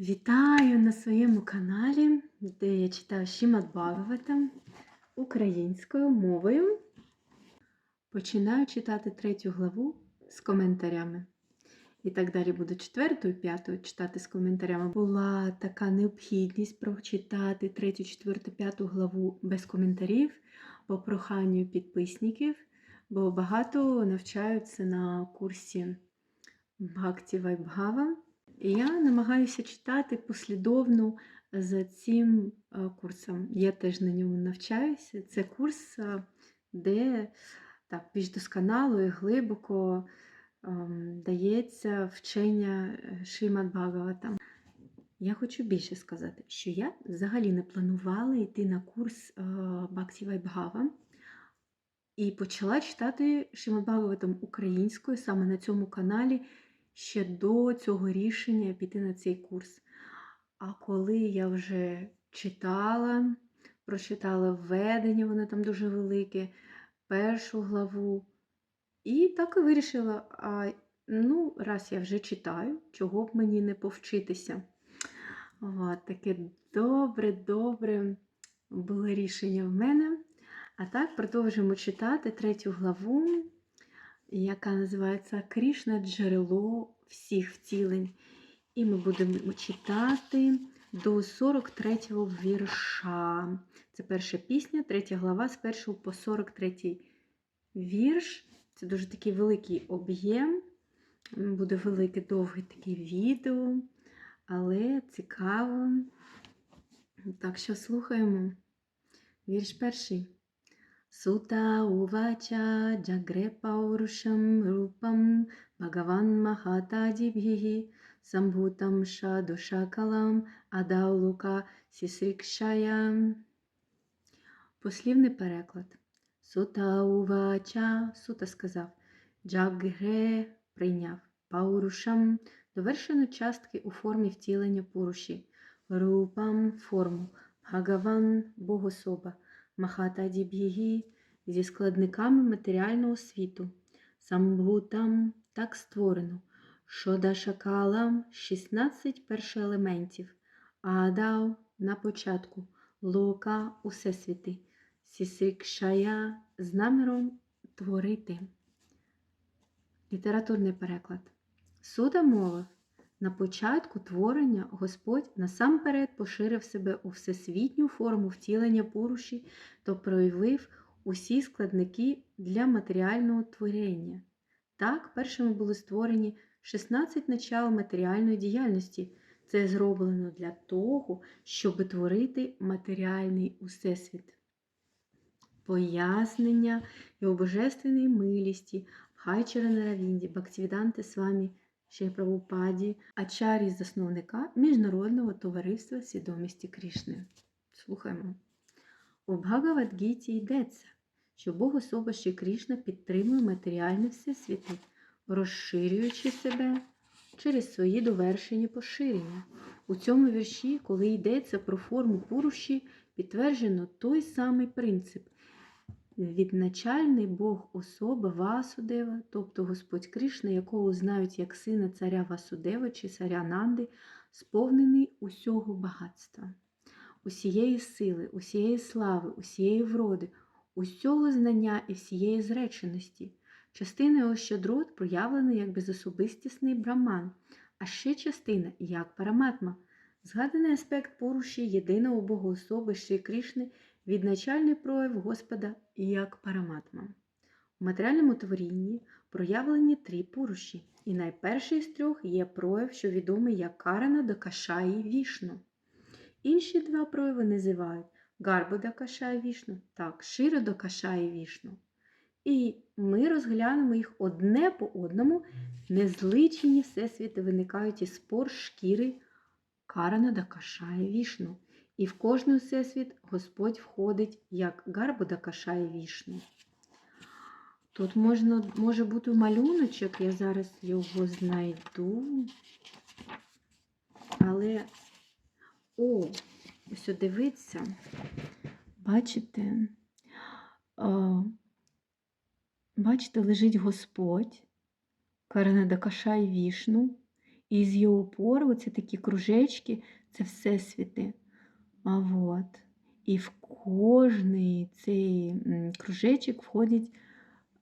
Вітаю на своєму каналі, де я читаю Шімат Бхагаватам українською мовою. Починаю читати третю главу з коментарями. І так далі буду четверту і п'яту читати з коментарями. Була така необхідність прочитати третю, четверту, п'яту главу без коментарів по проханню підписників, бо багато навчаються на курсі Бхакті Вайбгава. І я намагаюся читати послідовно за цим е, курсом. Я теж на ньому навчаюся. Це курс, е, де так, більш досконало і глибоко ем, дається вчення Шримад Бхагаватам. Я хочу більше сказати, що я взагалі не планувала йти на курс е, Бхакті Вайбгава і почала читати Шримад Бхагаватам українською саме на цьому каналі ще до цього рішення піти на цей курс. А коли я вже читала, прочитала введення, воно там дуже велике, першу главу, і так і вирішила: а, ну, раз я вже читаю, чого б мені не повчитися. От, таке добре, добре було рішення в мене. А так продовжуємо читати третю главу яка називається Крішна джерело всіх втілень. І ми будемо читати до 43-го вірша. Це перша пісня, третя глава з 1 по 43 вірш. Це дуже такий великий об'єм. Буде велике довге таке відео, але цікаво. Так що слухаємо. Вірш перший. Джагре пауруsham рупам Бхагаван Махатадібхігі Самбхутам Шадушакалам Адаулука Сісрікшая. Послівний переклад. Сута увача, сута сказав, джагре прийняв, паурушам довершено частки у формі втілення пуруші, рупам форму, Бхагаван Богособа. Махатаді Б'єгі зі складниками матеріального світу, самбгутам так створено, Шода Шакалам 16 першоелементів, Аадау на початку, Лока Усесвіти, Сісрікшая з наміром творити. Літературний переклад. Суда мовив. На початку творення Господь насамперед поширив себе у всесвітню форму втілення поруші то проявив усі складники для матеріального творення. Так, першими були створені 16 начал матеріальної діяльності. Це зроблено для того, щоб творити матеріальний усесвіт. Пояснення його божественної милісті, Хайчера Наравінді, Бактівіданти Свамі ще Прабхупаді, ачарі засновника Міжнародного товариства свідомості Крішни. Слухаємо. У Бхагавадгіті йдеться, що Бог особа ще Крішна підтримує матеріальне всесвіти, розширюючи себе через свої довершені поширення. У цьому вірші, коли йдеться про форму пуруші, підтверджено той самий принцип. Відначальний Бог особа Васудева, тобто Господь Кришна, якого знають як сина царя Васудева чи царя Нанди, сповнений усього багатства, усієї сили, усієї слави, усієї вроди, усього знання і всієї зреченості. Частина його щедрот проявлена як безособистісний браман, а ще частина як параматма. Згаданий аспект поруші єдиного Богоособи Шрі Кришни – відначальний прояв Господа як параматма. У матеріальному творінні проявлені три пуруші, і найперший з трьох є прояв, що відомий як Карана до Кашаї Вішну. Інші два прояви називають Гарбо до Кашаї Вішну та Широ до Кашаї Вішну. І ми розглянемо їх одне по одному, незличені всесвіти виникають із спор шкіри Карана до Кашаї Вішну. І в кожний всесвіт Господь входить як Гарбуда Кашає вішну. Тут можна, може бути малюночок, я зараз його знайду. Але, о, ось дивиться, бачите, о, бачите, лежить Господь, Каранадакашай вішну, І з його пор, оці такі кружечки, це всесвіти. А от. І в кожний цей кружечок входить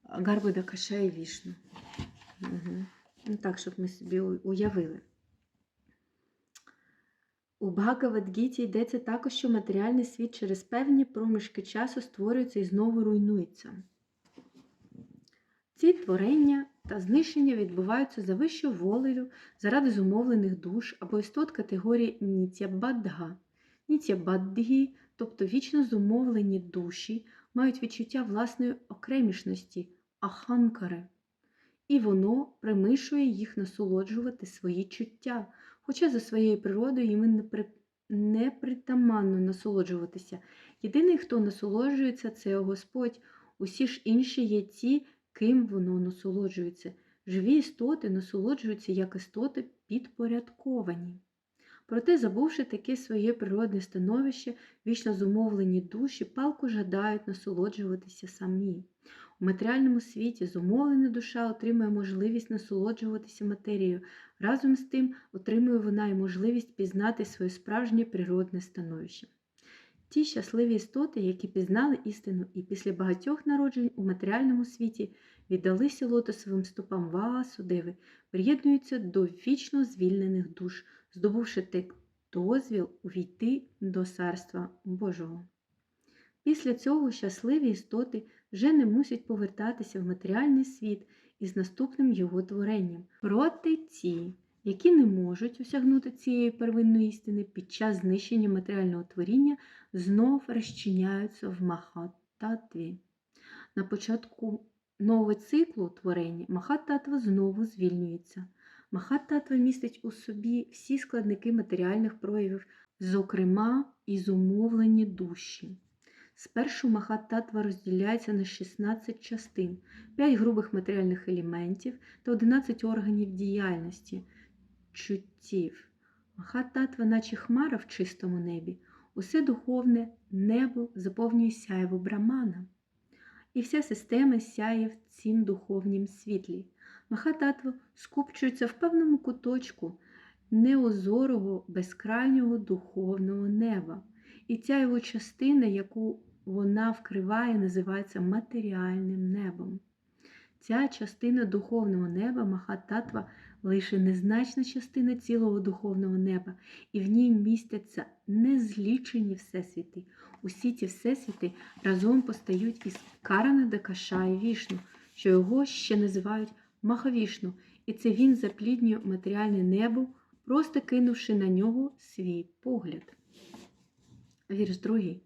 Гарбуда Каша і Вішну. Угу. Ну, так, щоб ми собі уявили. У Бхагавадгіті йдеться також, що матеріальний світ через певні проміжки часу створюється і знову руйнується. Ці творення та знищення відбуваються за вищою волею заради зумовлених душ або істот категорії нітябадга. Нітябадгі, тобто вічно зумовлені душі, мають відчуття власної окремішності, аханкари, і воно примишує їх насолоджувати свої чуття, хоча за своєю природою їм не, при... не насолоджуватися. Єдиний, хто насолоджується, це Господь. Усі ж інші є ті, ким воно насолоджується. Живі істоти насолоджуються як істоти підпорядковані. Проте, забувши таке своє природне становище, вічно зумовлені душі палко жадають насолоджуватися самі. У матеріальному світі зумовлена душа отримує можливість насолоджуватися матерією. Разом з тим отримує вона і можливість пізнати своє справжнє природне становище. Ті щасливі істоти, які пізнали істину і після багатьох народжень у матеріальному світі віддалися лотосовим стопам Ваасудеви, приєднуються до вічно звільнених душ, здобувши так дозвіл увійти до Царства Божого. Після цього щасливі істоти вже не мусять повертатися в матеріальний світ із наступним його творенням. Проте ті, які не можуть осягнути цієї первинної істини під час знищення матеріального творіння, знов розчиняються в Махаттатві. На початку нового циклу творення Махаттатва знову звільнюється. Махаттатва містить у собі всі складники матеріальних проявів, зокрема і зумовлені душі. Спершу Махаттатва розділяється на 16 частин, 5 грубих матеріальних елементів та 11 органів діяльності, чуттів. Махаттатва, наче хмара в чистому небі, усе духовне небо заповнює сяєво брамана. І вся система сяє в цім духовнім світлі. Махататва скупчується в певному куточку неозорого, безкрайнього духовного неба. І ця його частина, яку вона вкриває, називається матеріальним небом. Ця частина духовного неба Махататва лише незначна частина цілого духовного неба, і в ній містяться незлічені всесвіти. Усі ці всесвіти разом постають із Карана Дакаша і Вішну, що його ще називають Махавішну, і це він запліднює матеріальне небо, просто кинувши на нього свій погляд. Вірш другий.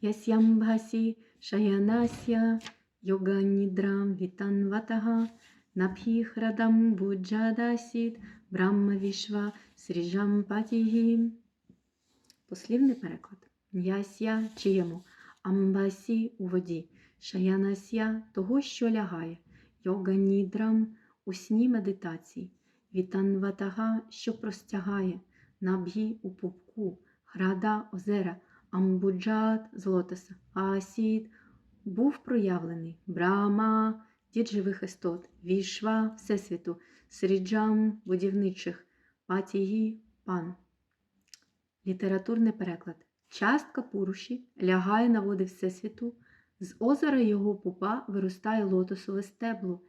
Ясямбхасі шаянася йоганідрам вітанватага Набхіхрадам буджадасід Брахма вішва сріжам патігі. Послівний переклад. Ясya чиєму, амбасі у воді, шаянася того, що лягає, йога нідрам у сні медитації, вітанватага, що простягає, набгі у пупку, града озера, амбуджат з асід був проявлений, брама, дід живих істот, вішва всесвіту, сріджам будівничих, патії пан. Літературний переклад. Частка Пуруші лягає на води Всесвіту, з озера його пупа виростає лотосове стебло,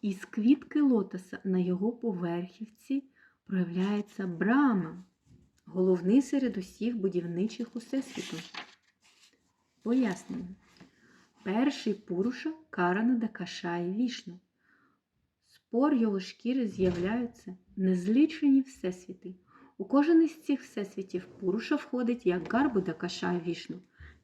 і з квітки лотоса на його поверхівці проявляється брама, головний серед усіх будівничих усесвіту. Пояснення. Перший Пуруша Карана Дакашає Вішну. Спор його шкіри з'являються незлічені всесвіти. У кожен із цих всесвітів Пуруша входить як Гарбуда Кашай Вішну.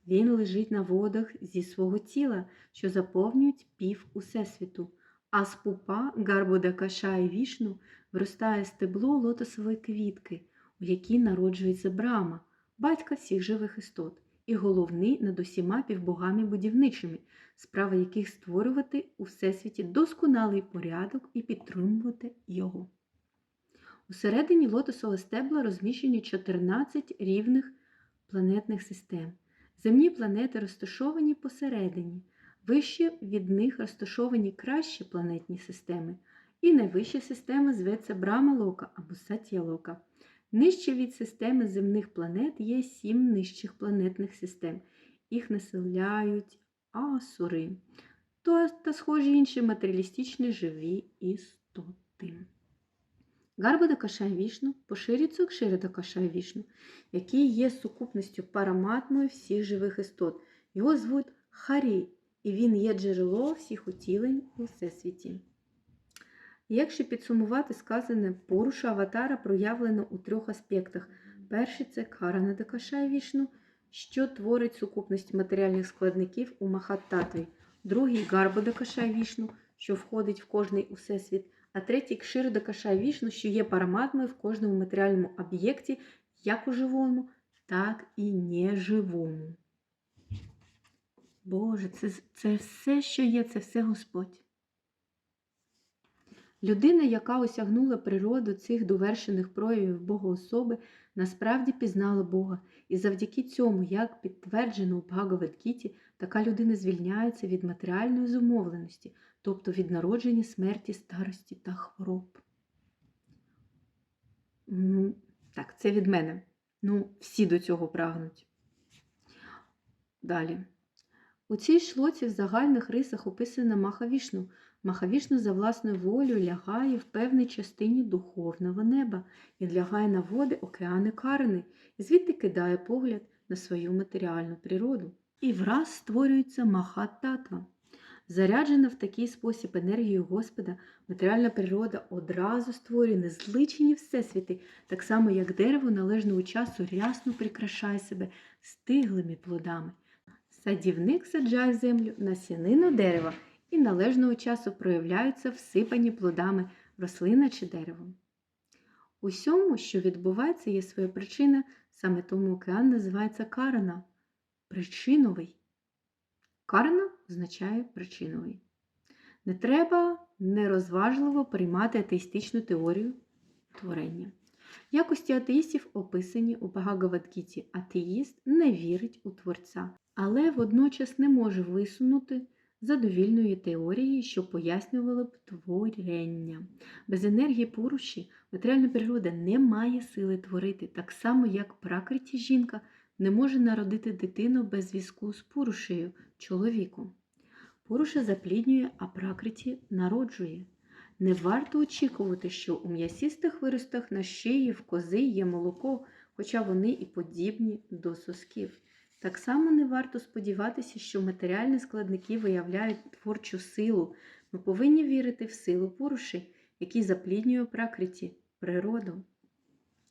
Він лежить на водах зі свого тіла, що заповнюють пів усесвіту, а з пупа Гарбуда Кашай Вішну виростає стебло лотосової квітки, у якій народжується Брама, батька всіх живих істот, і головний над усіма півбогами будівничими, справа яких створювати у всесвіті досконалий порядок і підтримувати його. Усередині лотосового стебла розміщені 14 рівних планетних систем. Земні планети розташовані посередині, вище від них розташовані кращі планетні системи, І найвища система зветься Брама Лока або Сатія Лока. Нижче від системи земних планет є сім нижчих планетних систем. Їх населяють асури то та схожі інші матеріалістичні живі істоти. Гарбада Кашай Вішну поширюється Кширада Кашай Вішну, який є сукупністю параматмою всіх живих істот. Його звуть Харі, і він є джерело всіх утілень у всесвіті. Якщо підсумувати сказане, поруша аватара проявлено у трьох аспектах. Перший це Карана Дакашай Вішну, що творить сукупність матеріальних складників у Махаттатві. Другий Гарбода Кашай Вішну, що входить в кожний усесвіт, а третій Кширода Кашай Вішну, що є параматмою в кожному матеріальному об'єкті, як у живому, так і неживому. Боже, це, це все, що є, це все Господь. Людина, яка осягнула природу цих довершених проявів Богоособи, насправді пізнала Бога, і завдяки цьому, як підтверджено у Бхагавадгіті, така людина звільняється від матеріальної зумовленості, тобто від народження, смерті, старості та хвороб. Ну, так, це від мене. Ну, всі до цього прагнуть. Далі. У цій шлоці в загальних рисах описана Махавішну. Махавішну за власною волею лягає в певній частині духовного неба. Він лягає на води океани Карини і звідти кидає погляд на свою матеріальну природу. І враз створюється Махаттатва. Заряджена в такий спосіб енергією Господа, матеріальна природа одразу створює незличені всесвіти, так само як дерево належного часу рясно прикрашає себе стиглими плодами. Садівник саджає землю насінину дерева і належного часу проявляються всипані плодами рослина чи дерево. Усьому, що відбувається, є своя причина, саме тому океан називається карана причиновий. Карна означає причиновий. Не треба нерозважливо приймати атеїстичну теорію творення. Якості атеїстів описані у Багавадгіті. Атеїст не вірить у Творця, але водночас не може висунути задовільної теорії, що пояснювала б творення. Без енергії поруші матеріальна природа не має сили творити, так само, як пракриті жінка не може народити дитину без зв'язку з порушею чоловіком. Поруша запліднює, а пракриті народжує. Не варто очікувати, що у м'ясістих виростах на шиї в кози є молоко, хоча вони і подібні до сосків. Так само не варто сподіватися, що матеріальні складники виявляють творчу силу. Ми повинні вірити в силу поруші, який запліднює пракриті природу.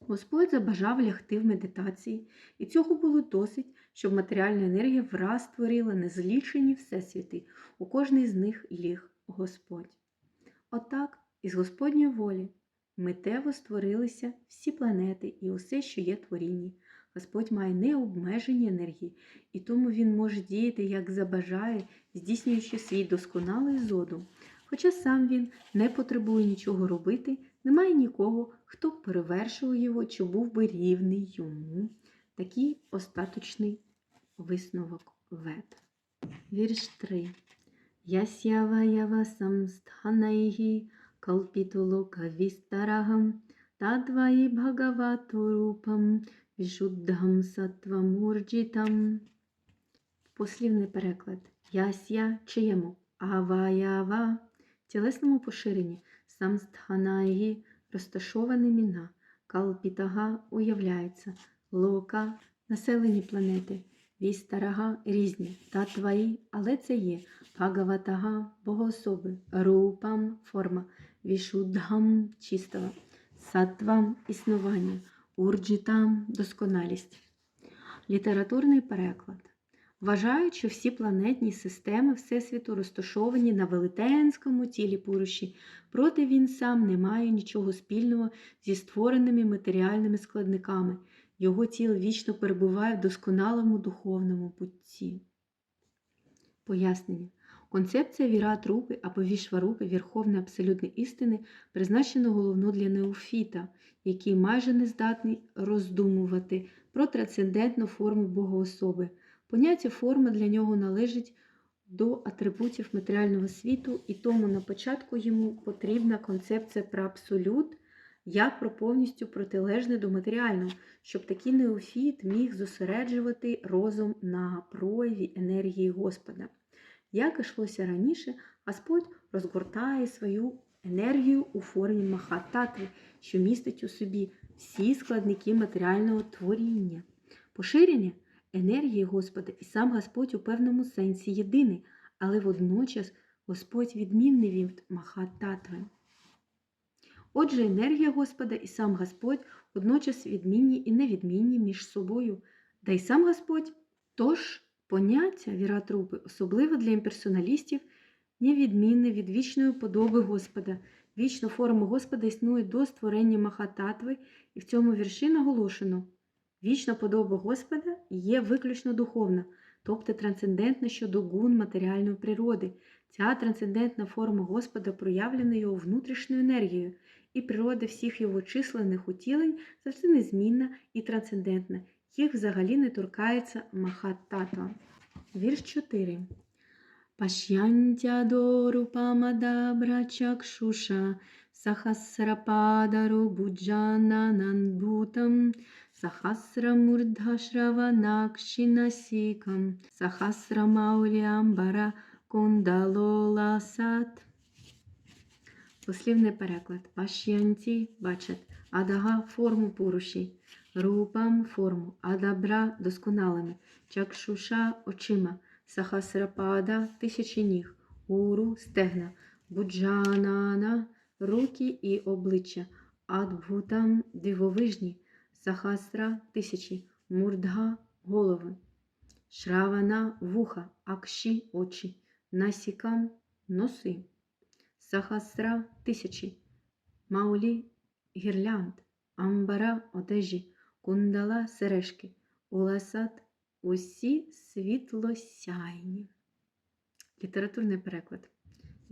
Господь забажав лягти в медитації, і цього було досить, щоб матеріальна енергія враз створила незлічені всесвіти, у кожний з них ліг Господь. Отак, із Господньої волі, митево створилися всі планети і усе, що є творінні. Господь має необмежені енергії, і тому Він може діяти, як забажає, здійснюючи свій досконалий зодум. Хоча сам він не потребує нічого робити, немає нікого, хто б перевершив його чи був би рівний йому. Такий остаточний висновок вед. Вірш 3. Ясява ява самстханайгі калпітулока вістарагам тадваї бхагавату рупам вішуддхам сатвамурджітам. Послівний переклад. Ясya чиєму, аваява в тілесному поширенні самстханайгі розташованими на калпітага уявляється, лока населені планети, вістарага різні, татваї, але це є. Бхагаватага богоособи, рупам форма, вішуддхам чистого, саттвам існування, урджітам досконалість. Літературний переклад. Вважають, що всі планетні системи Всесвіту розташовані на велетенському тілі Пуруші, проте він сам не має нічого спільного зі створеними матеріальними складниками. Його тіло вічно перебуває в досконалому духовному путті. Пояснення. Концепція вірат рупи або вішварупи Верховної абсолютної істини призначена головно для неофіта, який майже не здатний роздумувати про трансцендентну форму богоособи. Поняття форми для нього належить до атрибутів матеріального світу, і тому на початку йому потрібна концепція про абсолют як про повністю протилежне до матеріального, щоб такий неофіт міг зосереджувати розум на прояві енергії Господа. Як йшлося раніше, Господь розгортає свою енергію у формі махататви, що містить у собі всі складники матеріального творіння. Поширення енергії Господа і сам Господь у певному сенсі єдиний, але водночас Господь відмінний від махататви. Отже, енергія Господа і сам Господь водночас відмінні і невідмінні між собою, да й сам Господь тож поняття віратрупи, особливо для імперсоналістів, невідмінне від вічної подоби Господа. Вічна форма Господа існує до створення Махататви, і в цьому вірші наголошено. Вічна подоба Господа є виключно духовна, тобто трансцендентна щодо гун матеріальної природи. Ця трансцендентна форма Господа проявлена його внутрішньою енергією, і природа всіх його численних утілень завжди незмінна і трансцендентна. Їх взагалі не торкається Махаттатва. Вірш 4. Паш'янтядору памадабра чакшуша сахасрападару Буджана буджанананбутам сахасрамурдхашраванакшинасікам сахасрамаулямбара кундалоласат. Послівний переклад. Паш'янті бачать, адага форму пуруші, рупам форму, адабра досконалими, чакшуша очима, сахасрапада тисячі ніг, уру стегна, буджанана руки і обличчя, адбхутам дивовижні, сахасра тисячі, мурдга голови, шравана вуха, акші очі, насікам носи. Сахасра тисячі, маулі гірлянд, амбара одежі, кундала сережки, уласат усі світлосяйні. Літературний переклад.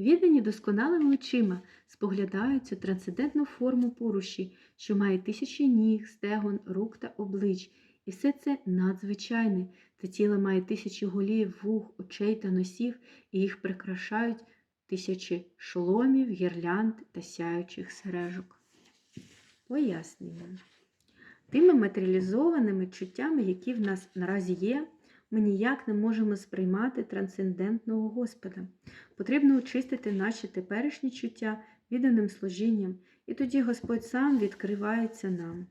Віддані досконалими очима споглядають цю трансцендентну форму поруші, що має тисячі ніг, стегон, рук та облич. І все це надзвичайне. Це тіло має тисячі голів, вух, очей та носів, і їх прикрашають тисячі шоломів, гірлянд та сяючих сережок. Пояснення. Тими матеріалізованими чуттями, які в нас наразі є, ми ніяк не можемо сприймати трансцендентного Господа. Потрібно очистити наші теперішні чуття відданим служінням, і тоді Господь сам відкривається нам.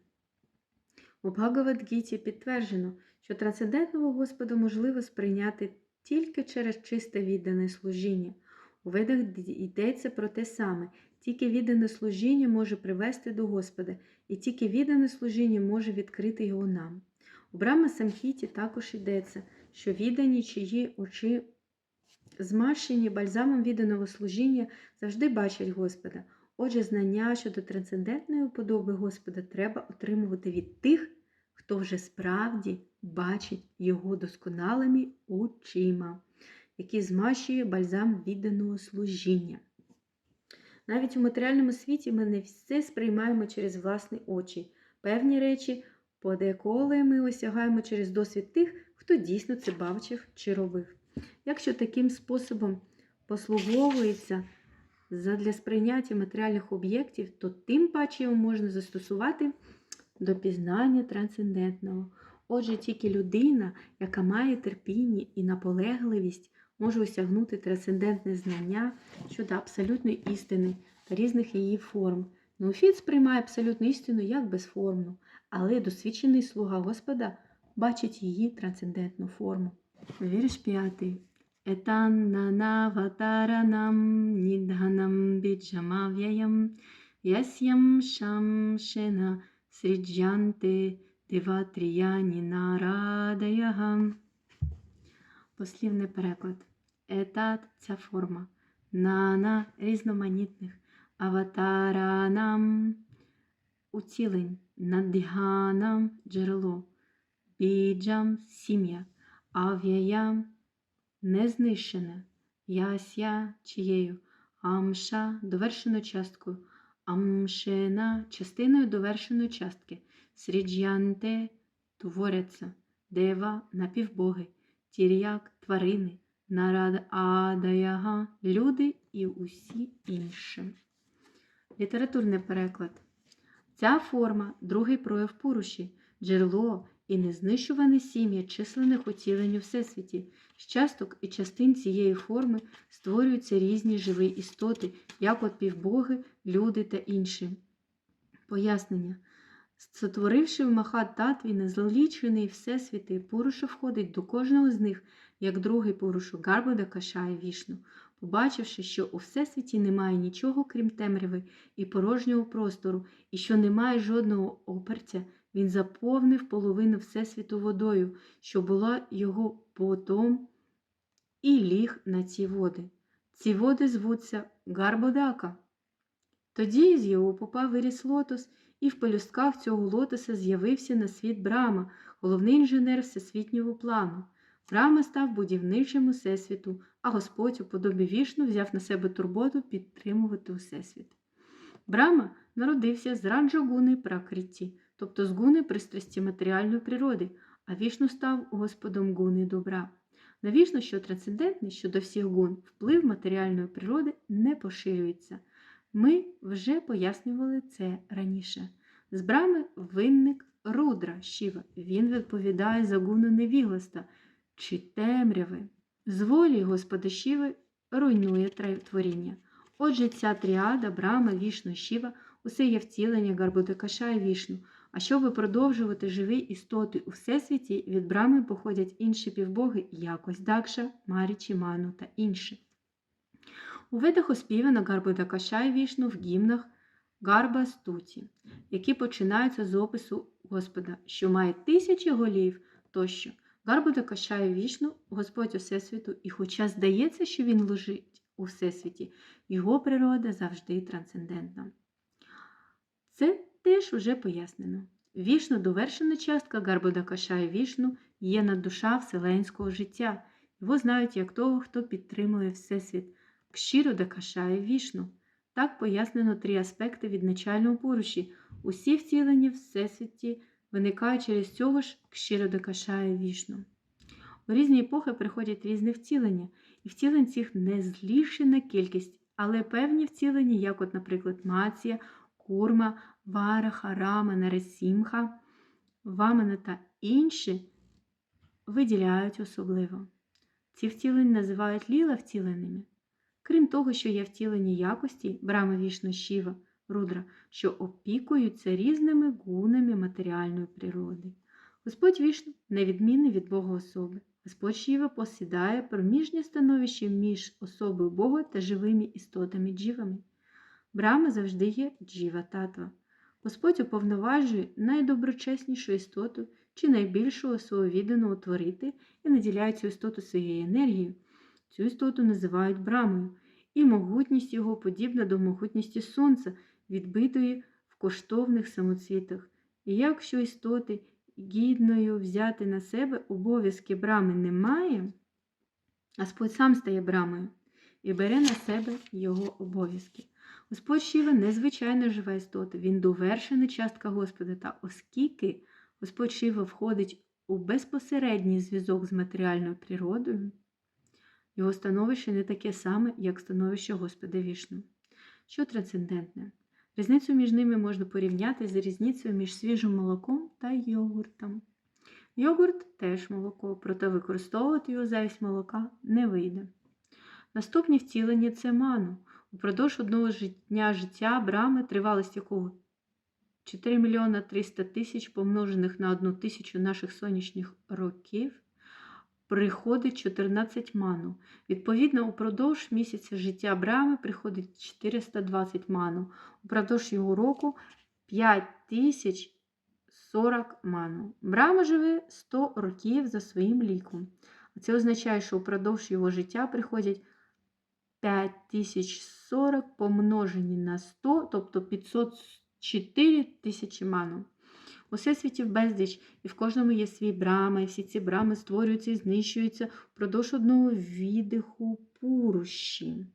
У Бхагавадгіті підтверджено, що трансцендентного Господа можливо сприйняти тільки через чисте віддане служіння. У ведах йдеться про те саме, тільки віддане служіння може привести до Господа, і тільки віддане служіння може відкрити його нам. У Брама Самхіті також йдеться, що віддані чиї очі змащені бальзамом відданого служіння завжди бачать Господа. Отже, знання щодо трансцендентної уподоби Господа треба отримувати від тих, хто вже справді бачить його досконалими очима який змащує бальзам відданого служіння. Навіть у матеріальному світі ми не все сприймаємо через власні очі. Певні речі, подеколи ми осягаємо через досвід тих, хто дійсно це бачив чи робив. Якщо таким способом послуговується для сприйняття матеріальних об'єктів, то тим паче його можна застосувати до пізнання трансцендентного. Отже, тільки людина, яка має терпіння і наполегливість, може осягнути трансцендентне знання щодо абсолютної істини та різних її форм. Неофіт сприймає абсолютну істину як безформну, але досвідчений слуга Господа бачить її трансцендентну форму. Вірш п'ятий. Етан нанаватаранам нідганам біджамав'яям ясям шамшена сріджанте деватріяні нарадаяга. Послівний переклад етат ця форма, нана різноманітних, аватаранам уцілень, наддіганам джерело, біджам сім'я, ав'яям незнищене, яся чиєю, амша довершено часткою, амшена частиною довершеної частки, сріджянте творяться, дева напівбоги, тір'як тварини. Нарад Адаяга, люди і усі інші. Літературний переклад. Ця форма другий прояв Пуруші, джерело і незнищуване сім'я численних утілень у Всесвіті. З часток і частин цієї форми створюються різні живі істоти, як от півбоги, люди та інші. Пояснення. Сотворивши в Махат Татві незлічений всесвіти, Пуруша входить до кожного з них, як другий Пурушу Гарбода Кашає Вішну, побачивши, що у всесвіті немає нічого, крім темряви і порожнього простору, і що немає жодного опертя, він заповнив половину всесвіту водою, що була його потом, і ліг на ці води. Ці води звуться Гарбодака. Тоді з його попа виріс лотос, і в пелюстках цього лотоса з'явився на світ Брама, головний інженер всесвітнього плану. Брама став будівничим Всесвіту, а Господь у подобі вішну взяв на себе турботу підтримувати Всесвіт. Брама народився з раджогуни пракритті, тобто з гуни пристрасті матеріальної природи, а вішну став Господом гуни добра. На вішну, що трансцендентний щодо всіх гун, вплив матеріальної природи не поширюється. Ми вже пояснювали це раніше. З брами винник Рудра Шіва. Він відповідає за гуну невігласта чи темряви. З волі Господа Шіви руйнує творіння. Отже, ця тріада, брама, вішну, Шіва усе є втілення Гарбудакаша і вішну. А щоб продовжувати живі істоти у всесвіті, від брами походять інші півбоги, якось Дакша, Марічі, Ману та інші. У видах оспівано Гарбудакаша і вішну в гімнах Гарба Стуті, які починаються з опису Господа, що має тисячі голів тощо. Гарбуда кашає вішну, Господь Усесвіту, і хоча здається, що він лежить у Всесвіті, його природа завжди трансцендентна. Це теж вже пояснено. Вішну довершена частка Гарбуда кашає вішну є наддуша вселенського життя. Його знають як того, хто підтримує Всесвіт. Кшіро кашає вішну. Так пояснено три аспекти від начального поруші. Усі втілені в Всесвіті виникають через цього ж кшіродокашає вішну. У різні епохи приходять різні втілення, і втілень цих не злішена кількість, але певні втілення, як, от, наприклад, Мація, Курма, Вараха, Рама, Нарасімха, Вамана та інші, виділяють особливо. Ці втілення називають ліла втіленими. Крім того, що є втілені якості Брама Вішна Шіва, Рудра, що опікуються різними гунами матеріальної природи. Господь Вішну невідмінний від Бога особи. Господь Шіва посідає проміжнє становище між особою Бога та живими істотами джівами. Брама завжди є джіва татва. Господь уповноважує найдоброчеснішу істоту чи найбільшого свого відданого творити і наділяє цю істоту своєю енергією. Цю істоту називають брамою, і могутність його подібна до могутності сонця, відбитої в коштовних самоцвітах. І якщо істоти гідною взяти на себе обов'язки брами немає, Господь сам стає брамою і бере на себе його обов'язки. Господь Шіва незвичайно жива істота, він довершена частка Господа, та оскільки Господь Шіва входить у безпосередній зв'язок з матеріальною природою, його становище не таке саме, як становище Господа Вішну. Що трансцендентне? Різницю між ними можна порівняти з різницею між свіжим молоком та йогуртом. Йогурт теж молоко, проте використовувати його замість молока не вийде. Наступні втілення це ману. Упродовж одного дня життя брами, тривалість якого 4 мільйона 300 тисяч помножених на одну тисячу наших сонячних років, приходить 14 ману. Відповідно, упродовж місяця життя брами приходить 420 ману. Упродовж його року 5040 ману. Брама живе 100 років за своїм ліком. Це означає, що упродовж його життя приходять 5040 помножені на 100, тобто 504 тисячі ману. У всесвіті в безліч, і в кожному є свій брама, і всі ці брами створюються і знищуються впродовж одного віддиху пурущі.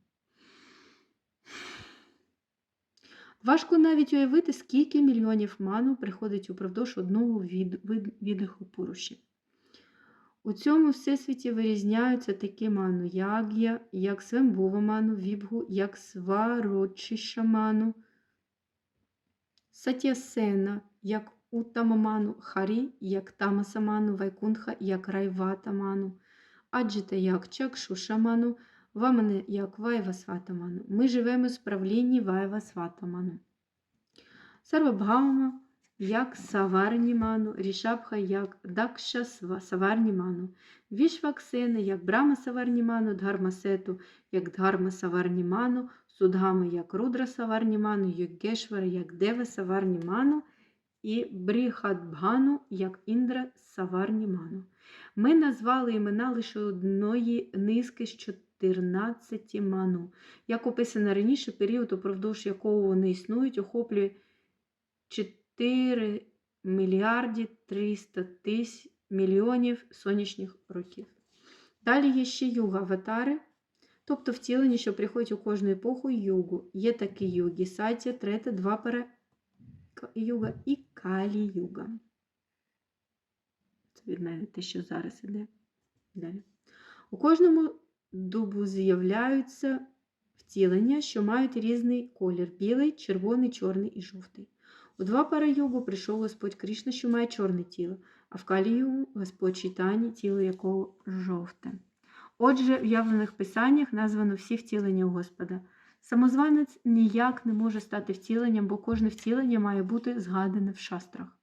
Важко навіть уявити, скільки мільйонів ману приходить упродовж одного від, від, віддиху пурущі. У цьому всесвіті вирізняються такі ману яг'я, як свембува ману, вібгу, як сварочиша ману, сатясена, як утамаману, харі, як тамасаману, вайкунха, як райватаману, аджита, як чакшушаману, вамане, як вайвасватаману. Ми живемо з правлінні вайвасватаману. Сарвабгаума, як Саварніману, Рішабха, як Дакша Саварніману, Вішваксена, як Брама Саварніману, Дгармасету, як Дгарма Саварніману, Судгама, як Рудра Саварніману, Йогешвара, як Дева Саварніману і Бріхадбгану, як Індра Саварніману. Ми назвали імена лише одної низки з 14 ману. Як описано раніше, період, упродовж якого вони існують, охоплює 4 мільярді 300 тисяч мільйонів сонячних років. Далі є ще юга-аватари, тобто втілення, що приходять у кожну епоху югу. Є такі юги, сатя, трета, двапара юга і калі юга. Це від мене те, що зараз іде. Далі. У кожному дубу з'являються втілення, що мають різний колір: білий, червоний, чорний і жовтий. У два пари югу прийшов Господь Кришна, що має чорне тіло, а в калі югу Господь Чайтані, тіло якого жовте. Отже, в явлених писаннях названо всі втілення Господа. Самозванець ніяк не може стати втіленням, бо кожне втілення має бути згадане в шастрах.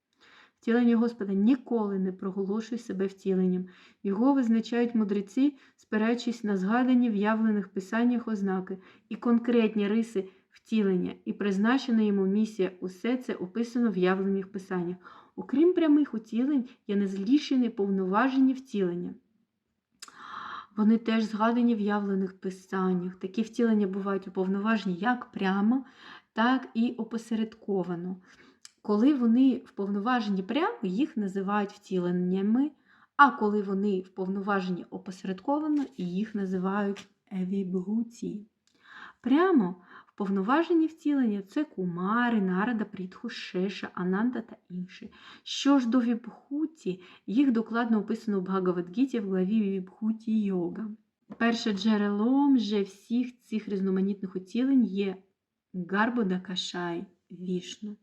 Втілення Господа ніколи не проголошує себе втіленням. Його визначають мудреці, спираючись на згадані в явлених писаннях ознаки і конкретні риси втілення, і призначена йому місія. Усе це описано в явлених писаннях. Окрім прямих утілень, є незлічені повноважені втілення. Вони теж згадані в явлених писаннях. Такі втілення бувають уповноважені як прямо, так і опосередковано. Коли вони вповноважені прямо, їх називають втіленнями, а коли вони вповноважені опосередковано, їх називають евібгуці. Прямо вповноважені втілення це кумари, нарада, прітху, шеша, ананда та інші. Що ж до вібхуті, їх докладно описано в Бхагавадгіті в главі Вібхуті Йога. Перше джерелом же всіх цих різноманітних утілень є Гарбода Кашай Вішну.